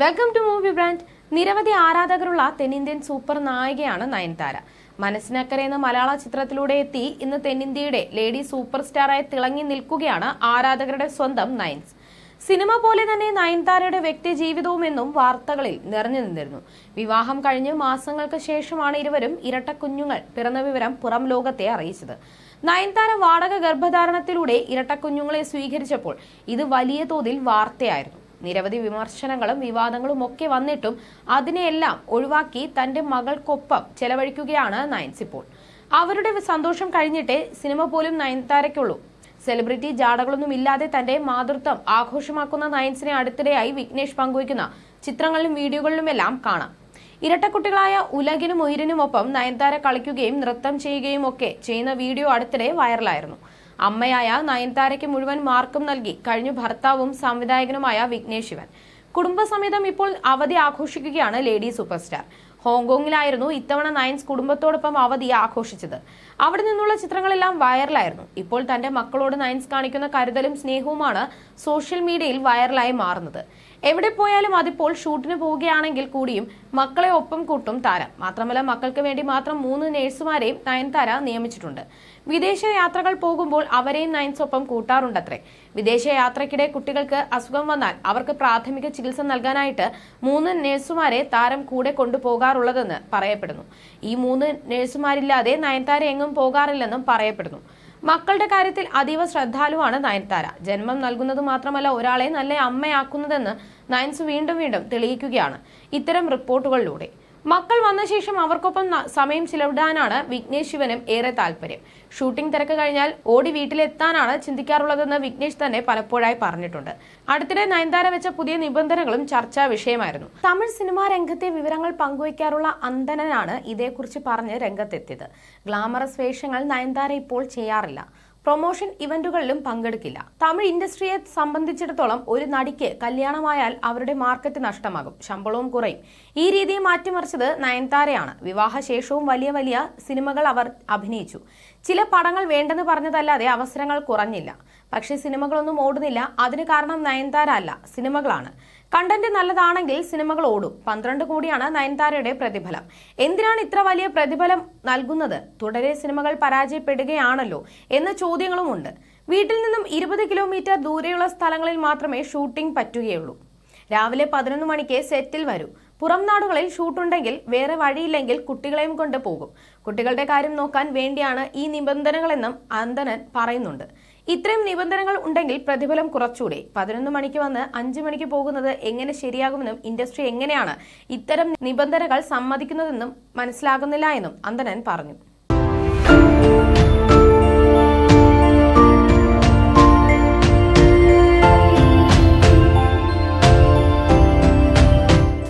Welcome to movie brand നിരവധി ആരാധകരുള്ള തെന്നിന്ത്യൻ സൂപ്പർ നായികയാണ് നയൻതാര. മനസ്സിനക്കരെ എന്ന മലയാള ചിത്രത്തിലൂടെ എത്തി ഇന്ന് തെന്നിന്ത്യയുടെ ലേഡി സൂപ്പർ സ്റ്റാറായി തിളങ്ങി നിൽക്കുകയാണ് ആരാധകരുടെ സ്വന്തം നയൻസ്. സിനിമ പോലെ തന്നെ നയൻതാരയുടെ വ്യക്തി ജീവിതവും എന്നും വാർത്തകളിൽ നിറഞ്ഞു നിന്നിരുന്നു. വിവാഹം കഴിഞ്ഞ് മാസങ്ങൾക്ക് ശേഷമാണ് ഇരുവരും ഇരട്ട കുഞ്ഞുങ്ങൾ പിറന്ന വിവരം പുറം ലോകത്തെ അറിയിച്ചത്. നയൻതാര വാടക ഗർഭധാരണത്തിലൂടെ ഇരട്ട കുഞ്ഞുങ്ങളെ സ്വീകരിച്ചപ്പോൾ ഇത് വലിയ തോതിൽ വാർത്തയായിരുന്നു. നിരവധി വിമർശനങ്ങളും വിവാദങ്ങളും ഒക്കെ വന്നിട്ടും അതിനെയെല്ലാം ഒഴിവാക്കി തന്റെ മകൾക്കൊപ്പം ചെലവഴിക്കുകയാണ് നയൻസ് ഇപ്പോൾ. അവരുടെ സന്തോഷം കഴിഞ്ഞിട്ടേ സിനിമ പോലും നയൻതാരയ്ക്കുള്ളൂ. സെലിബ്രിറ്റി ജാടകളൊന്നും ഇല്ലാതെ തന്റെ മാതൃത്വം ആഘോഷമാക്കുന്ന നയൻസിനെ അടുത്തിടെയായി വിഘ്നേഷ് പങ്കുവയ്ക്കുന്ന ചിത്രങ്ങളിലും വീഡിയോകളിലുമെല്ലാം കാണാം. ഇരട്ടക്കുട്ടികളായ ഉലകിനും ഉയരനുമൊപ്പം നയൻതാര കളിക്കുകയും നൃത്തം ചെയ്യുകയും ഒക്കെ ചെയ്യുന്ന വീഡിയോ അടുത്തിടെ വൈറലായിരുന്നു. അമ്മയായ നയൻതാരയ്ക്ക് മുഴുവൻ മാർക്കും നൽകി കഴിഞ്ഞു ഭർത്താവും സംവിധായകനുമായ വിഘ്നേഷ് ശിവൻ കുടുംബസമേതം ഇപ്പോൾ അവധി ആഘോഷിക്കുകയാണ് ലേഡി സൂപ്പർ സ്റ്റാർ ഹോങ്കോങ്ങിലായിരുന്നു ഇത്തവണ നയൻസ് കുടുംബത്തോടൊപ്പം അവധി ആഘോഷിച്ചത്. അവിടെ നിന്നുള്ള ചിത്രങ്ങളെല്ലാം വൈറലായിരുന്നു. ഇപ്പോൾ തന്റെ മക്കളോട് നയൻസ് കാണിക്കുന്ന കരുതലും സ്നേഹവുമാണ് സോഷ്യൽ മീഡിയയിൽ വൈറലായി മാറുന്നത്. എവിടെ പോയാലും അതിപ്പോൾ ഷൂട്ടിന് പോവുകയാണെങ്കിൽ കൂടിയും മക്കളെ ഒപ്പം കൂട്ടും താരം. മാത്രമല്ല മക്കൾക്ക് വേണ്ടി മാത്രം മൂന്ന് നഴ്സുമാരെയും നയൻതാര നിയമിച്ചിട്ടുണ്ട്. വിദേശ യാത്രകൾ പോകുമ്പോൾ അവരെയും നയൻസ് ഒപ്പം കൂട്ടാറുണ്ടത്രേ. വിദേശ യാത്രയ്ക്കിടെ കുട്ടികൾക്ക് അസുഖം വന്നാൽ അവർക്ക് പ്രാഥമിക ചികിത്സ നൽകാനായിട്ട് മൂന്ന് നഴ്സുമാരെ താരം കൂടെ കൊണ്ടുപോകാറുള്ളതെന്ന് പറയപ്പെടുന്നു. ഈ മൂന്ന് നഴ്സുമാരില്ലാതെ നയൻതാര എങ്ങും പോകാറില്ലെന്നും പറയപ്പെടുന്നു. മക്കളുടെ കാര്യത്തിൽ അതീവ ശ്രദ്ധാലുവാണ് നയൻതാര. ജന്മം നൽകുന്നത് മാത്രമല്ല ഒരാളെ നല്ല അമ്മയാക്കുന്നതെന്ന് നയൻസ് വീണ്ടും വീണ്ടും തെളിയിക്കുകയാണ്. ഇത്തരം റിപ്പോർട്ടുകളിലൂടെ. മക്കൾ വന്ന ശേഷം അവർക്കൊപ്പം സമയം ചിലവിടാനാണ് വിഘ്നേഷ് ശിവനും ഏറെ താല്പര്യം. ഷൂട്ടിംഗ് തിരക്ക് കഴിഞ്ഞാൽ ഓടി വീട്ടിലെത്താനാണ് ചിന്തിക്കാറുള്ളതെന്ന് വിഘ്നേഷ് തന്നെ പലപ്പോഴായി പറഞ്ഞിട്ടുണ്ട്. അടുത്തിടെ നയൻതാര വെച്ച പുതിയ നിബന്ധനകളും ചർച്ചാ വിഷയമായിരുന്നു. തമിഴ് സിനിമാ രംഗത്തെ വിവരങ്ങൾ പങ്കുവയ്ക്കാറുള്ള അന്തനനാണ് ഇതേക്കുറിച്ച് പറഞ്ഞ് രംഗത്തെത്തിയത്. ഗ്ലാമറസ് വേഷങ്ങൾ നയൻതാര ഇപ്പോൾ ചെയ്യാറില്ല. പ്രൊമോഷൻ ഇവന്റുകളിലും പങ്കെടുക്കില്ല. തമിഴ് ഇൻഡസ്ട്രിയെ സംബന്ധിച്ചിടത്തോളം ഒരു നടിക്ക് കല്യാണമായാൽ അവരുടെ മാർക്കറ്റ് നഷ്ടമാകും. ശമ്പളവും കുറയും. ഈ രീതിയെ മാറ്റിമറിച്ചത് നയൻതാരയാണ്. വിവാഹശേഷവും വലിയ വലിയ സിനിമകൾ അവർ അഭിനയിച്ചു. ചില പടങ്ങൾ വേണ്ടെന്ന് പറഞ്ഞതല്ലാതെ അവസരങ്ങൾ കുറഞ്ഞില്ല. പക്ഷേ സിനിമകളൊന്നും ഓടുന്നില്ല. അതിന് കാരണം നയൻതാര അല്ല സിനിമകളാണ്. കണ്ടന്റ് നല്ലതാണെങ്കിൽ സിനിമകൾ ഓടും. പന്ത്രണ്ട് കോടിയാണ് നയൻതാരയുടെ പ്രതിഫലം. എന്തിനാണ് ഇത്ര വലിയ പ്രതിഫലം നൽകുന്നത്? തുടരെ സിനിമകൾ പരാജയപ്പെടുകയാണല്ലോ എന്ന ചോദ്യങ്ങളുമുണ്ട്. വീട്ടിൽ നിന്നും ഇരുപത് കിലോമീറ്റർ ദൂരെയുള്ള സ്ഥലങ്ങളിൽ മാത്രമേ ഷൂട്ടിംഗ് പറ്റുകയുള്ളൂ. രാവിലെ പതിനൊന്ന് മണിക്ക് സെറ്റിൽ വരൂ. പുറം നാടുകളിൽ ഷൂട്ടുണ്ടെങ്കിൽ വേറെ വഴിയില്ലെങ്കിൽ കുട്ടികളെയും കൊണ്ട് പോകും. കുട്ടികളുടെ കാര്യം നോക്കാൻ വേണ്ടിയാണ് ഈ നിബന്ധനകളെന്നും അന്തനൻ പറയുന്നുണ്ട്. ഇത്രയും നിബന്ധനകൾ ഉണ്ടെങ്കിൽ പ്രതിഫലം കുറച്ചൂടെ. പതിനൊന്ന് മണിക്ക് വന്ന് അഞ്ചു മണിക്ക് പോകുന്നത് എങ്ങനെ ശരിയാകുമെന്നും ഇൻഡസ്ട്രി എങ്ങനെയാണ് ഇത്തരം നിബന്ധനകൾ സമ്മതിക്കുന്നതെന്നും മനസ്സിലാകുന്നില്ല എന്നും അന്തനൻ പറഞ്ഞു.